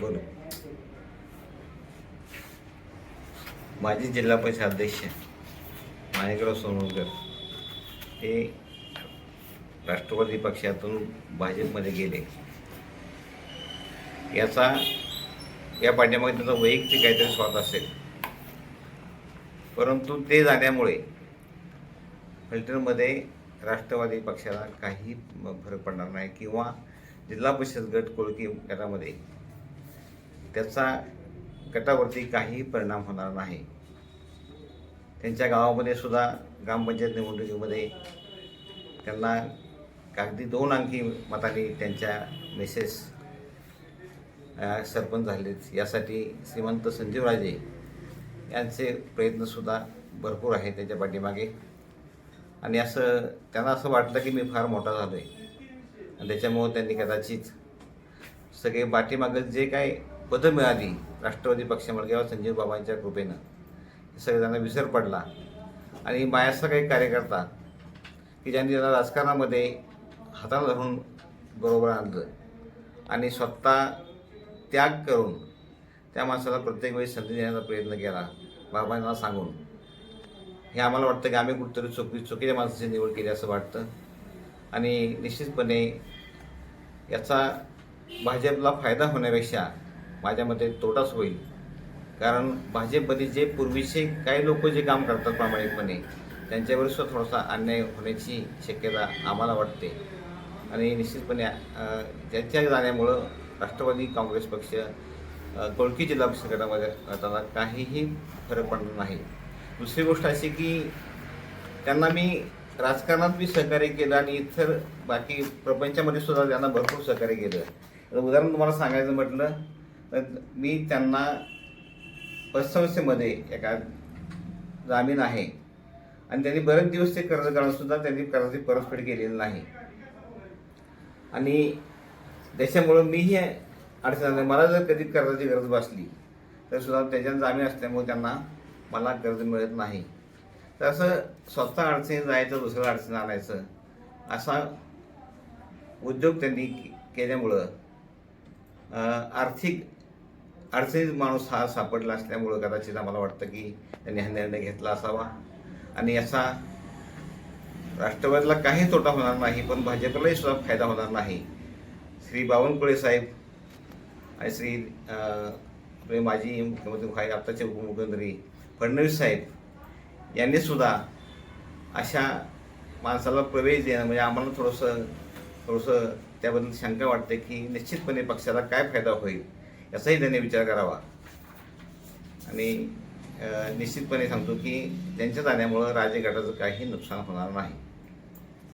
बोलो. माजी जिल्हा परिषद अध्यक्ष माणिकराव सोनवणकर हे राष्ट्रवादी पक्षातून भाजपमध्ये गेले. याचा या पाठ्यामागे त्यांचा वैयक्तिक काहीतरी स्वाद असेल. परंतु ते जाण्यामुळे फिल्टरमध्ये राष्ट्रवादी पक्षाला काही फरक पडणार नाही किंवा जिल्हा परिषद गट कोळकी गटामध्ये त्याचा गटावरती काही परिणाम होणार नाही. त्यांच्या गावामध्ये सुद्धा ग्रामपंचायत निवडणुकीमध्ये त्यांना कागदी दोन अंकी मताने त्यांच्या मिसेस सरपंच झालेत. यासाठी श्रीमंत संजीवराजे यांचे प्रयत्नसुद्धा भरपूर आहेत त्यांच्या पाठीमागे. आणि असं त्यांना असं वाटलं की मी फार मोठा झालो आहे आणि त्याच्यामुळं त्यांनी कदाचित सगळे पाठीमागं जे काय पदं मिळाली राष्ट्रवादी पक्षामुळे किंवा संजीव बाबांच्या कृपेनं हे विसर पडला. आणि माझ्यासा काही कार्यकर्ता की ज्यांनी त्यांना राजकारणामध्ये हाताला धरून बरोबर आणलं आणि स्वतः त्याग करून त्या माणसाला प्रत्येक वेळी संधी देण्याचा प्रयत्न केला बाबांना सांगून. हे आम्हाला वाटतं की आम्ही कुठेतरी चुकी चुकीच्या माणसाची निवड केली असं वाटतं. आणि निश्चितपणे याचा भाजपला फायदा होण्यापेक्षा माझ्या मते तोटाच होईल. कारण भाजपमध्ये जे पूर्वीचे काही लोक जे काम करतात प्रामाणिकपणे त्यांच्यावर सुद्धा थोडासा अन्याय होण्याची शक्यता आम्हाला वाटते. आणि निश्चितपणे त्यांच्या जाण्यामुळं राष्ट्रवादी काँग्रेस पक्ष कोळकी जिल्हा परिषद गटामध्ये काहीही फरक पडणार नाही. दुसरी गोष्ट अशी की त्यांना मी राजकारणात मी सहकार्य केलं आणि इतर बाकी प्रपंचामध्ये सुद्धा त्यांना भरपूर सहकार्य केलं. तर उदाहरण तुम्हाला सांगायचं म्हटलं तर मी त्यांना पतसंस्थेमध्ये एका जामीन आहे. आणि त्यांनी बरेच दिवस ते कर्ज काढूनसुद्धा त्यांनी कर्जाची परतफेड केलेली नाही. आणि त्याच्यामुळं मीही अडचण मला जर कधी कर्जाची गरज भासली तर सुद्धा त्याच्यात जामीन असल्यामुळे त्यांना मला कर्ज मिळत नाही. तर असं स्वतः अडचणीत जायचं दुसऱ्या अडचणी आणायचं असा उद्योग त्यांनी के- केल्यामुळं आर्थिक अडचणीत माणूस हा सापडला असल्यामुळं कदाचित आम्हाला वाटतं की त्यांनी हा निर्णय घेतला असावा. आणि याचा राष्ट्रवादीला काही तोटा होणार नाही पण भाजपलाही सुद्धा फायदा होणार नाही. श्री बावनकुळे साहेब आणि श्री आपले माजी मुख्यमंत्री भाई आत्ताचे उपमुख्यमंत्री फडणवीस साहेब यांनी सुद्धा अशा माणसाला प्रवेश देणं म्हणजे आम्हाला थोडंसं थोडंसं त्याबद्दल शंका वाटते की निश्चितपणे पक्षाला काय फायदा होईल? याचाही त्यांनी विचार करावा. आणि निश्चितपणे सांगतो की त्यांच्या जाण्यामुळं राजगटाचं काही नुकसान होणार नाही.